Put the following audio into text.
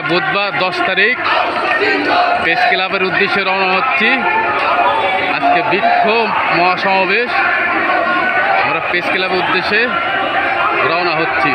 বুধবার দশ তারিখ। প্রেস ক্লাবের উদ্দেশ্যে রওনা হচ্ছি। আজকে বিক্ষোভ মহাসমাবেশ। আমরা প্রেস ক্লাবের উদ্দেশ্যে রওনা হচ্ছি।